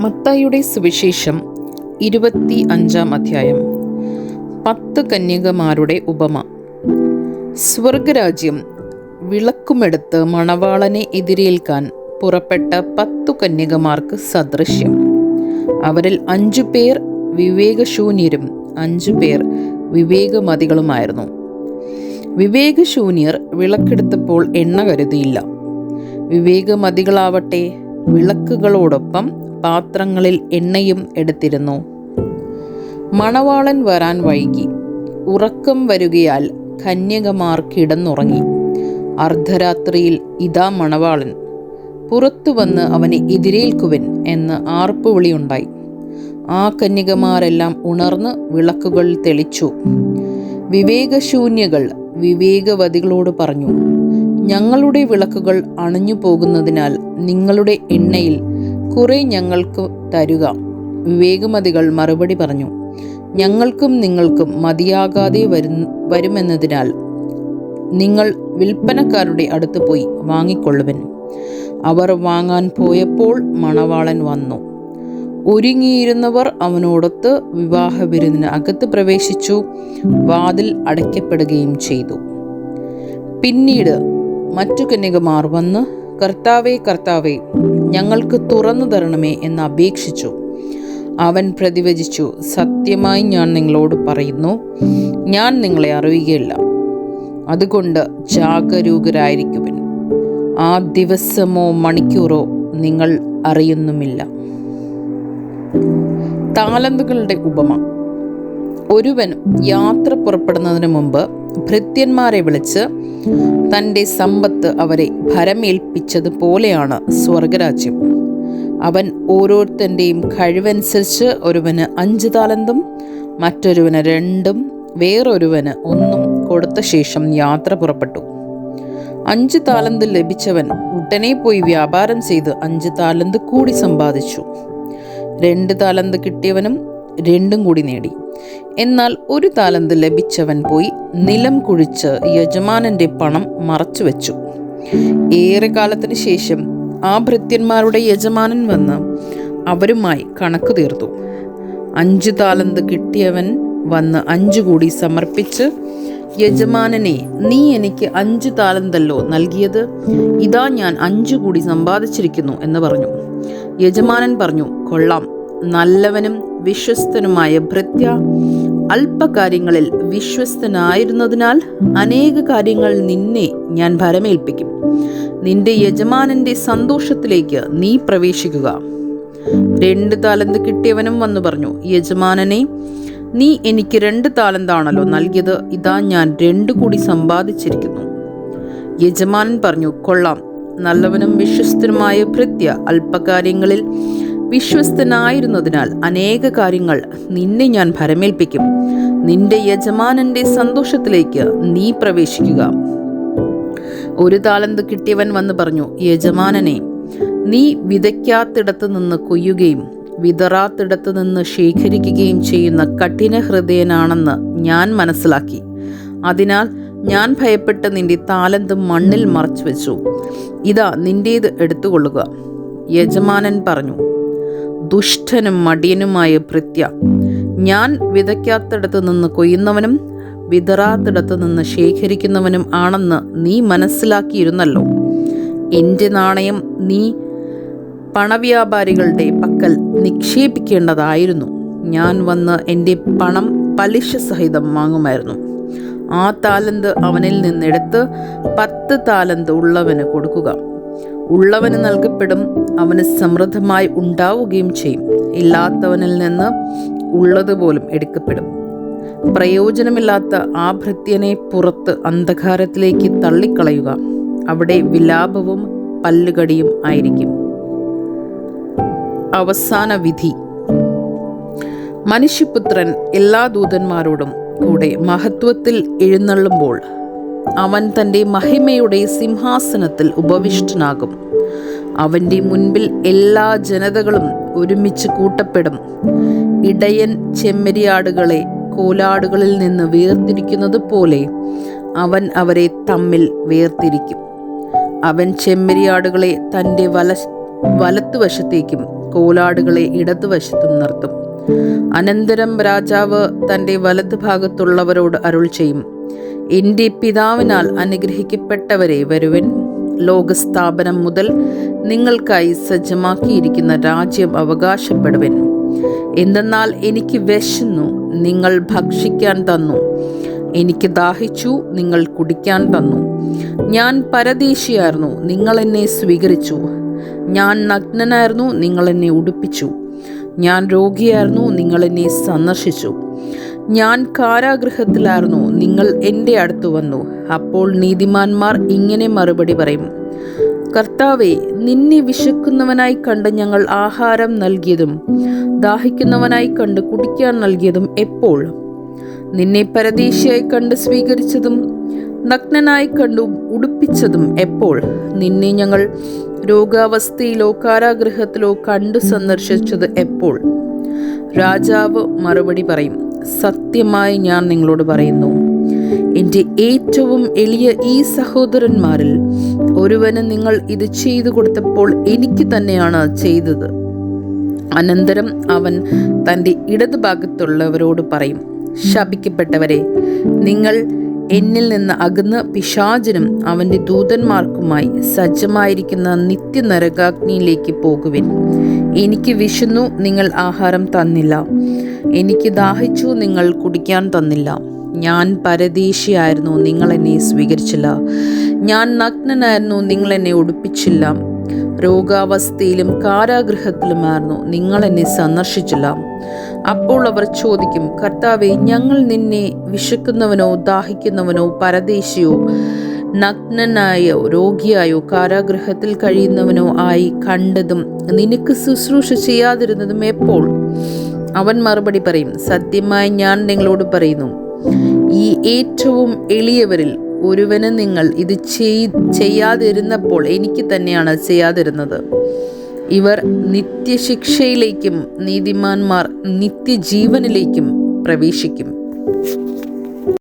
മത്തായിയുടെ സുവിശേഷം ഇരുപത്തി അഞ്ചാം അധ്യായം. പത്ത് കന്യകമാരുടെ ഉപമ. സ്വർഗരാജ്യം വിളക്കുമെടുത്ത് മണവാളനെ എതിരേൽക്കാൻ പുറപ്പെട്ട പത്തു കന്യകമാർക്ക് സദൃശ്യം. അവരിൽ അഞ്ചു പേർ വിവേകശൂന്യരും അഞ്ചു പേർ വിവേകമതികളുമായിരുന്നു. വിവേകശൂന്യർ വിളക്കെടുത്തപ്പോൾ എണ്ണ കരുതിയില്ല. വിവേകമതികളാവട്ടെ വിളക്കുകളോടൊപ്പം പാത്രങ്ങളിൽ എണ്ണയും എടുത്തിരുന്നു. മണവാളൻ വരാൻ വൈകി. ഉറക്കം വരികയാൽ കന്യകമാർ കിടന്നുറങ്ങി. അർദ്ധരാത്രിയിൽ ഇതാ മണവാളൻ. പുറത്തു വന്ന് അവനെ എതിരേൽക്കുവൻ എന്ന് ആർപ്പുവിളിയുണ്ടായി ആ കന്യകമാരെല്ലാം ഉണർന്ന് വിളക്കുകൾ തെളിച്ചു. വിവേകശൂന്യകൾ വിവേകവതികളോട് പറഞ്ഞു ഞങ്ങളുടെ വിളക്കുകൾ അണഞ്ഞു പോകുന്നതിനാൽ നിങ്ങളുടെ എണ്ണയിൽ കുറെ ഞങ്ങൾക്ക് തരുക. വിവേകമതികൾ മറുപടി പറഞ്ഞു ഞങ്ങൾക്കും നിങ്ങൾക്കും മതിയാകാതെ വരും വരുമെന്നതിനാൽ നിങ്ങൾ വിൽപ്പനക്കാരുടെ അടുത്ത് പോയി വാങ്ങിക്കൊള്ളുവൻ. അവർ വാങ്ങാൻ പോയപ്പോൾ മണവാളൻ വന്നു. ഒരുങ്ങിയിരുന്നവർ അവനോടൊത്ത് വിവാഹ വിരുന്നിന് അകത്ത് പ്രവേശിച്ചു വാതിൽ അടയ്ക്കപ്പെടുകയും ചെയ്തു. പിന്നീട് മറ്റു കന്യകമാർ വന്ന് കർത്താവേ കർത്താവേ ഞങ്ങൾക്ക് തുറന്നു തരണമേ എന്ന് അപേക്ഷിച്ചു. അവൻ പ്രതിവചിച്ചു സത്യമായി ഞാൻ നിങ്ങളോട് പറയുന്നു ഞാൻ നിങ്ങളെ അറിയുകയില്ല. അതുകൊണ്ട് ജാഗരൂകരായിരിക്കുവൻ. ആ ദിവസമോ മണിക്കൂറോ നിങ്ങൾ അറിയുന്നുമില്ല. താലന്തുകളുടെ ഉപമ. ഒരുവൻ യാത്ര പുറപ്പെടുന്നതിന് മുമ്പ് ഭൃത്യന്മാരെ വിളിച്ച് തന്റെ സമ്പത്ത് അവരെ ഭരമേൽപ്പിച്ചതുപോലെയാണ് സ്വർഗരാജ്യം. അവൻ ഓരോരുത്തന്റെയും കഴിവനുസരിച്ച് ഒരുവന് അഞ്ച് താലന്തും മറ്റൊരുവന് രണ്ടും വേറൊരുവന് ഒന്നും കൊടുത്ത ശേഷം യാത്ര പുറപ്പെട്ടു. അഞ്ച് താലന്ത് ലഭിച്ചവൻ ഉടനെ പോയി വ്യാപാരം ചെയ്ത് അഞ്ച് താലന്ത് കൂടി സമ്പാദിച്ചു. രണ്ട് താലന്ത് കിട്ടിയവനും രണ്ടും കൂടി നേടി. എന്നാൽ ഒരു താലന്ത് ലഭിച്ചവൻ പോയി നിലം കുഴിച്ച് യജമാനന്റെ പണം മറച്ചുവെച്ചു ഏറെ കാലത്തിന് ശേഷം ആ ഭൃത്യന്മാരുടെ യജമാനൻ വന്ന് അവരുമായി കണക്ക് തീർത്തു. അഞ്ച് താലന്ത് കിട്ടിയവൻ വന്ന് അഞ്ചു കൂടി സമർപ്പിച്ച് യജമാനനെ നീ എനിക്ക് അഞ്ച് താലന്തല്ലോ നൽകിയത്? ഇതാ ഞാൻ അഞ്ചു കൂടി സമ്പാദിച്ചിരിക്കുന്നു എന്ന് പറഞ്ഞു. യജമാനൻ പറഞ്ഞു കൊള്ളാം. നല്ലവനും വിശ്വസ്തനുമായ ഭൃത്യ അല്പകാര്യങ്ങളിൽ വിശ്വസ്തനായിരുന്നതിനാൽ അനേക കാര്യങ്ങൾ നിന്നെ ഞാൻ ഭരമേൽപ്പിക്കും. നിന്റെ യജമാനന്റെ സന്തോഷത്തിലേക്ക് നീ പ്രവേശിക്കുക. രണ്ട് താലന്ത് കിട്ടിയവനും വന്നു പറഞ്ഞു യജമാനനെ നീ എനിക്ക് രണ്ട് താലന്താണല്ലോ നൽകിയത്. ഇതാ ഞാൻ രണ്ടു കൂടി സമ്പാദിച്ചിരിക്കുന്നു. യജമാനൻ പറഞ്ഞു കൊള്ളാം. നല്ലവനും വിശ്വസ്തനുമായ ഭൃത്യ അല്പകാര്യങ്ങളിൽ വിശ്വസ്തനായിരുന്നതിനാൽ അനേക കാര്യങ്ങൾ നിന്നെ ഞാൻ ഭരമേൽപ്പിക്കും. നിന്റെ യജമാനന്റെ സന്തോഷത്തിലേക്ക് നീ പ്രവേശിക്കുക. ഒരു താലന്ത് കിട്ടിയവൻ വന്ന് പറഞ്ഞു യജമാനനെ നീ വിതയ്ക്കാത്തിടത്ത് നിന്ന് കൊയ്യുകയും വിതറാത്തിടത്ത് നിന്ന് ശേഖരിക്കുകയും ചെയ്യുന്ന കഠിന ഹൃദയനാണെന്ന് ഞാൻ മനസ്സിലാക്കി. അതിനാൽ ഞാൻ ഭയപ്പെട്ട് നിന്റെ താലന്ത് മണ്ണിൽ മറച്ചു വെച്ചു ഇതാ നിന്റേത് എടുത്തുകൊള്ളുക. യജമാനൻ പറഞ്ഞു ദുഷ്ടനും മടിയനുമായ ഭൃത്യ ഞാൻ വിതയ്ക്കാത്തിടത്ത് നിന്ന് കൊയ്യുന്നവനും വിതറാത്തിടത്ത് നിന്ന് ശേഖരിക്കുന്നവനും ആണെന്ന് നീ മനസ്സിലാക്കിയിരുന്നല്ലോ. എന്റെ നാണയം നീ പണവ്യാപാരികളുടെ പക്കൽ നിക്ഷേപിക്കേണ്ടതായിരുന്നു. ഞാൻ വന്ന് എന്റെ പണം പലിശ സഹിതം വാങ്ങുമായിരുന്നു. ആ താലന്ത് അവനിൽ നിന്നെടുത്ത് പത്ത് താലന്ത് ഉള്ളവന് കൊടുക്കുക. ഉള്ളവന് നൽകപ്പെടും അവന് സമൃദ്ധമായി ഉണ്ടാവുകയും ചെയ്യും. ഇല്ലാത്തവനിൽ നിന്ന് ഉള്ളതുപോലും എടുക്കപ്പെടും. പ്രയോജനമില്ലാത്ത ആ ഭൃത്യനെ പുറത്ത് അന്ധകാരത്തിലേക്ക് തള്ളിക്കളയുക. അവിടെ വിലാപവും പല്ലുകടിയും ആയിരിക്കും. അവസാന വിധി. മനുഷ്യപുത്രൻ എല്ലാ ദൂതന്മാരോടും കൂടെ മഹത്വത്തിൽ എഴുന്നള്ളുമ്പോൾ അവൻ തന്റെ മഹിമയുടെ സിംഹാസനത്തിൽ ഉപവിഷ്ടനാകും. അവന്റെ മുൻപിൽ എല്ലാ ജനതകളും ഒരുമിച്ച് കൂട്ടപ്പെടും. ഇടയൻ ചെമ്മരിയാടുകളെ കോലാടുകളിൽ നിന്ന് വേർതിരിക്കുന്നത് പോലെ അവൻ അവരെ തമ്മിൽ വേർതിരിക്കും. അവൻ ചെമ്മരിയാടുകളെ തന്റെ വല വലത്തുവശത്തേക്കും കോലാടുകളെ ഇടതുവശത്തും നിർത്തും. അനന്തരം രാജാവ് തന്റെ വലത് ഭാഗത്തുള്ളവരോട് അരുൾ ചെയ്യും. എന്റെ പിതാവിനാൽ അനുഗ്രഹിക്കപ്പെട്ടവരെ വരുവൻ. ലോകസ്ഥാപനം മുതൽ നിങ്ങൾക്കായി സജ്ജമാക്കിയിരിക്കുന്ന രാജ്യം അവകാശപ്പെടുവൻ. എന്തെന്നാൽ എനിക്ക് വിശന്നു നിങ്ങൾ ഭക്ഷിക്കാൻ തന്നു. എനിക്ക് ദാഹിച്ചു നിങ്ങൾ കുടിക്കാൻ തന്നു. ഞാൻ പരദേശിയായിരുന്നു നിങ്ങൾ എന്നെ സ്വീകരിച്ചു. ഞാൻ നഗ്നനായിരുന്നു നിങ്ങൾ എന്നെ ഉടുപ്പിച്ചു. ഞാൻ രോഗിയായിരുന്നു നിങ്ങൾ എന്നെ സന്ദർശിച്ചു. ഞാൻ കാരാഗൃഹത്തിലായിരുന്നു. നിങ്ങൾ എന്റെ അടുത്ത് വന്നു. അപ്പോൾ നീതിമാന്മാർ ഇങ്ങനെ മറുപടി പറയും. കർത്താവെ നിന്നെ വിശക്കുന്നവനായി കണ്ട് ഞങ്ങൾ ആഹാരം നൽകിയതും ദാഹിക്കുന്നവനായി കണ്ട് കുടിക്കാൻ നൽകിയതും എപ്പോൾ? നിന്നെ പരദേശിയായി കണ്ട് സ്വീകരിച്ചതും നഗ്നനായി കണ്ടു ഉടുപ്പിച്ചതും എപ്പോൾ? നിന്നെ ഞങ്ങൾ രോഗാവസ്ഥയിലോ കാരാഗൃഹത്തിലോ കണ്ടു സന്ദർശിച്ചത് എപ്പോൾ? രാജാവ് മറുപടി പറയും. സത്യമായി ഞാൻ നിങ്ങളോട് പറയുന്നു. എന്റെ ഏറ്റവും എളിയ ഈ സഹോദരന്മാരിൽ ഒരുവന് നിങ്ങൾ ഇത് ചെയ്തു കൊടുത്തപ്പോൾ എനിക്ക് തന്നെയാണ് ചെയ്തത്. അനന്തരം അവൻ തന്റെ ഇടതുഭാഗത്തുള്ളവരോട് പറയും ശപിക്കപ്പെട്ടവരെ നിങ്ങൾ എന്നിൽ നിന്ന് അകന്ന് പിശാചനും അവന്റെ ദൂതന്മാർക്കുമായി സജ്ജമായിരിക്കുന്ന നിത്യനരകാഗ്നിയിലേക്ക് പോകുവിൻ. എനിക്ക് വിശന്നു നിങ്ങൾ ആഹാരം തന്നില്ല. എനിക്ക് ദാഹിച്ചു നിങ്ങൾ കുടിക്കാൻ തന്നില്ല. ഞാൻ പരദേശിയായിരുന്നു നിങ്ങൾ എന്നെ സ്വീകരിച്ചില്ല. ഞാൻ നഗ്നനായിരുന്നു നിങ്ങൾ എന്നെ ഉടുപ്പിച്ചില്ല രോഗാവസ്ഥയിലും കാരാഗൃഹത്തിലുമായിരുന്നു നിങ്ങൾ എന്നെ സന്ദർശിച്ചില്ല. അപ്പോൾ അവർ ചോദിക്കും കർത്താവെ ഞങ്ങൾ നിന്നെ വിശക്കുന്നവനോ ദാഹിക്കുന്നവനോ പരദേശിയോ നഗ്നനായോ രോഗിയായോ കാരാഗൃഹത്തിൽ കഴിയുന്നവനോ ആയി കണ്ടതും നിനക്ക് ശുശ്രൂഷ ചെയ്യാതിരുന്നതും എപ്പോൾ? അവൻ മറുപടി പറയും സത്യമായി ഞാൻ നിങ്ങളോട് പറയുന്നു ഈ ഏറ്റവും എളിയവരിൽ ഒരുവന് നിങ്ങൾ ഇത് ചെയ്യാതിരുന്നപ്പോൾ എനിക്ക് തന്നെയാണ് ചെയ്യാതിരുന്നത്. ഇവർ നിത്യശിക്ഷയിലേക്കും നീതിമാന്മാർ നിത്യജീവനിലേക്കും പ്രവേശിക്കും.